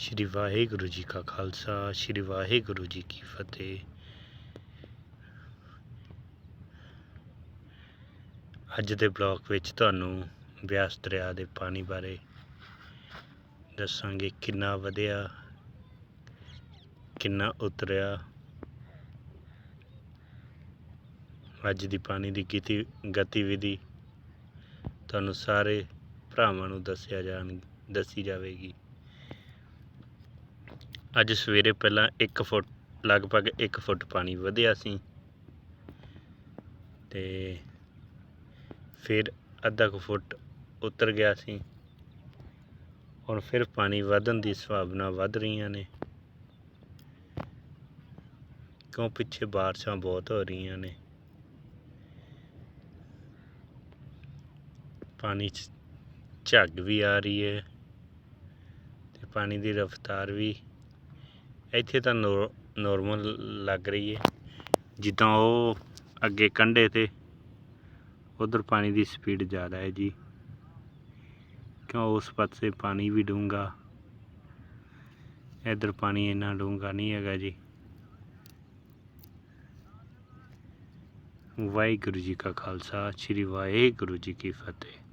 ਸ਼੍ਰੀ ਵਾਹਿਗੁਰੂ ਜੀ ਕਾ ਖਾਲਸਾ, ਸ਼੍ਰੀ ਵਾਹਿਗੁਰੂ ਜੀ ਕੀ ਫਤਿਹ। ਅੱਜ ਦੇ ਬਲੌਗ ਵਿੱਚ ਤੁਹਾਨੂੰ ਬਿਆਸ ਦਰਿਆ ਦੇ ਪਾਣੀ ਬਾਰੇ ਦੱਸਾਂਗੇ ਕਿੰਨਾ ਵਧਿਆ, ਕਿੰਨਾ ਉਤਰਿਆ। ਅੱਜ ਦੀ ਪਾਣੀ ਦੀ ਗਤੀ ਗਤੀਵਿਧੀ ਤੁਹਾਨੂੰ ਸਾਰੇ ਭਰਾਵਾਂ ਨੂੰ ਦੱਸਿਆ ਜਾਣ, ਦੱਸੀ ਜਾਵੇਗੀ। ਅੱਜ ਸਵੇਰੇ ਪਹਿਲਾਂ 1 ਫੁੱਟ, ਲਗਭਗ 1 ਫੁੱਟ ਪਾਣੀ ਵਧਿਆ ਸੀ। ਤੇ ਫਿਰ ਅੱਧਾ ਕੁ ਫੁੱਟ ਉਤਰ ਗਿਆ ਸੀ। ਹੁਣ ਫਿਰ ਪਾਣੀ ਵਧਣ ਦੀ ਸੰਭਾਵਨਾ ਵੱਧ ਰਹੀਆਂ ਨੇ। ਕਿਉਂ ਪਿੱਛੇ ਬਾਰਿਸ਼ਾਂ ਬਹੁਤ ਹੋ ਰਹੀਆਂ ਨੇ। ਪਾਣੀ 'ਚ ਝੱਗ ਵੀ ਆ ਰਹੀ ਹੈ ਤੇ ਪਾਣੀ ਦੀ ਰਫ਼ਤਾਰ ਵੀ ਇੱਥੇ ਤਾਂ ਨੋਰਮਲ ਲੱਗ ਰਹੀ ਹੈ। ਜਿੱਦਾਂ ਉਹ ਅੱਗੇ ਕੰਢੇ ਤੇ, ਉਧਰ ਪਾਣੀ ਦੀ ਸਪੀਡ ਜ਼ਿਆਦਾ ਹੈ ਜੀ। ਕਿਉਂ ਉਸ ਪਾਸੇ ਪਾਣੀ ਵੀ ਡੂੰਘਾ? ਇੱਧਰ ਪਾਣੀ ਇੰਨਾ ਡੂੰਘਾ ਨਹੀਂ ਹੈਗਾ ਜੀ। ਵਾਹਿਗੁਰੂ ਜੀ ਕਾ ਖਾਲਸਾ, ਸ੍ਰੀ ਵਾਹਿਗੁਰੂ ਜੀ ਕੀ ਫਤਿਹ।